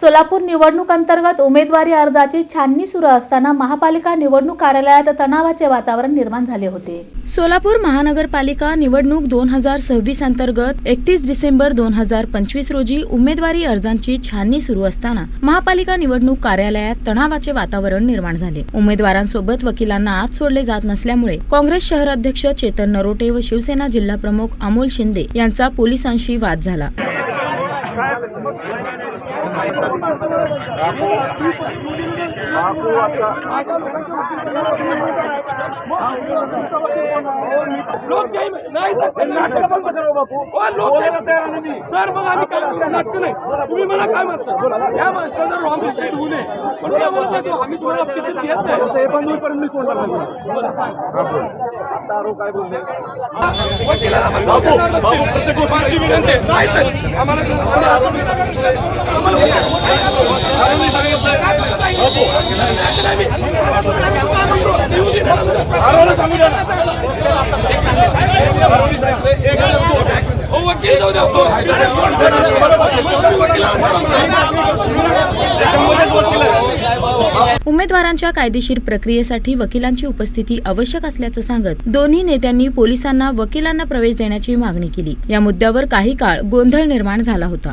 सोलापूर निवडणूक अंतर्गत उमेदवारी अर्जाची छाननी सुरू असताना महापालिका निवडणूक कार्यालयात तणावाचे वातावरण निर्माण झाले होते. सोलापूर महानगरपालिका निवडणूक दोन हजार सव्वीस अंतर्गत एकतीस डिसेंबर दोन हजार पंचवीस रोजी उमेदवारी अर्जांची छाननी सुरू असताना महापालिका निवडणूक कार्यालयात तणावाचे वातावरण निर्माण झाले. उमेदवारांसोबत वकिलांना आत सोडले जात नसल्यामुळे काँग्रेस शहर अध्यक्ष चेतन नरोटे व शिवसेना जिल्हा प्रमुख अमोल शिंदे यांचा पोलिसांशी वाद झाला. आपको आपका लोकशाही नाही सर हो, मग आम्ही काय? नाटकं नाही तुम्ही मला काय म्हणता या माणसाला रॉंग साईड होऊ नये पण काय बोलता आम्ही तुम्हाला अपेक्षित घेत नाही ते पण मी सोडणार वकिलाला पण जाऊ देणार नसतील. माझी विनंती. नाही सर आता-. आम्हाला सांगू द्या उमेदवारांच्या कायदेशीर प्रक्रियेसाठी वकिलांची उपस्थिती आवश्यक असल्याचं सांगत दोन्ही नेत्यांनी पोलिसांना वकिलांना प्रवेश देण्याची मागणी केली. या मुद्द्यावर काही काळ गोंधळ निर्माण झाला होता.